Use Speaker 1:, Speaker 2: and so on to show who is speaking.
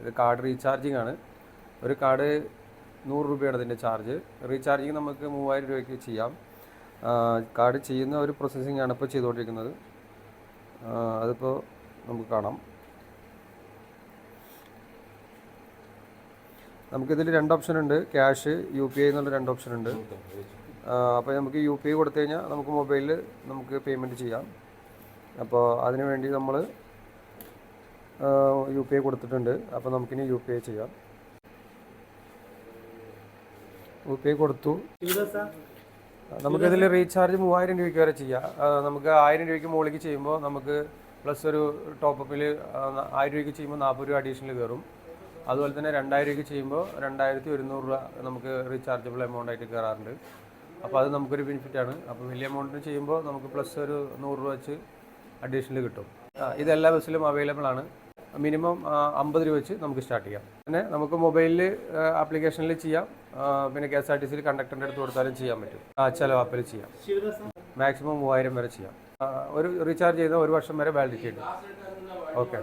Speaker 1: ഇത് card recharging ആണ്. ഒരു കാർഡ് നൂറ് രൂപയാണ് ഇതിന്റെ ചാർജ് റീചാർജിങ് നമുക്ക് മൂവായിരം രൂപയ്ക്ക് ചെയ്യാം. കാർഡ് ചെയ്യുന്ന ഒരു പ്രോസസ്സിംഗ് ആണ് ഇപ്പോൾ ചെയ്തുകൊണ്ടിരിക്കുന്നത്. അതിപ്പോൾ നമുക്ക് കാണാം. നമുക്കിതിൽ രണ്ട് ഓപ്ഷൻ ഉണ്ട്. ക്യാഷ് യു പി ഐ എന്നുള്ള രണ്ട് ഓപ്ഷൻ ഉണ്ട്. അപ്പോൾ നമുക്ക് യു പി ഐ കൊടുത്തു കഴിഞ്ഞാൽ നമുക്ക് മൊബൈലിൽ നമുക്ക് പേയ്മെന്റ് ചെയ്യാം. അപ്പോൾ അതിനുവേണ്ടി നമ്മൾ യു പി ഐ കൊടുത്തിട്ടുണ്ട്. അപ്പോൾ നമുക്കിനി യു പി ഐ ചെയ്യാം. യു പി ഐ കൊടുത്തു. നമുക്കിതിൽ റീചാർജ് മൂവായിരം രൂപയ്ക്ക് വരെ ചെയ്യാം. നമുക്ക് ആയിരം രൂപയ്ക്ക് മുകളിലേക്ക് ചെയ്യുമ്പോൾ നമുക്ക് പ്ലസ് ഒരു ടോപ്പപ്പിൽ ആയിരം രൂപയ്ക്ക് ചെയ്യുമ്പോൾ നാൽപ്പത് രൂപ അഡീഷണൽ കയറും അതുപോലെ തന്നെ രണ്ടായിരം രൂപയ്ക്ക് ചെയ്യുമ്പോൾ രണ്ടായിരത്തി ഒരുന്നൂറ് രൂപ നമുക്ക് റീചാർജബിൾ എമൗണ്ട് ആയിട്ട് കയറാറുണ്ട് അപ്പോൾ അത് നമുക്കൊരു ബെനിഫിറ്റാണ് അപ്പോൾ വലിയ എമൗണ്ടിന് ചെയ്യുമ്പോൾ നമുക്ക് പ്ലസ് ഒരു നൂറ് രൂപ വെച്ച് അഡീഷണൽ കിട്ടും. ഇതെല്ലാ ബസ്സിലും അവൈലബിൾ ആണ്. മിനിമം അമ്പത് രൂപ വെച്ച് നമുക്ക് സ്റ്റാർട്ട് ചെയ്യാം. പിന്നെ നമുക്ക് മൊബൈലിൽ ആപ്ലിക്കേഷനിൽ ചെയ്യാം. പിന്നെ കെ എസ് ആർ ടി സിയിൽ കണ്ടക്ടറിന്റെ അടുത്ത് കൊടുത്താലും ചെയ്യാൻ പറ്റും. ആ ചില ആപ്പിൽ ചെയ്യാം. മാക്സിമം മൂവായിരം വരെ ചെയ്യാം. ഒരു റീചാർജ് ചെയ്താൽ ഒരു വർഷം വരെ വാലിഡിറ്റി ഉണ്ട്. ഓക്കെ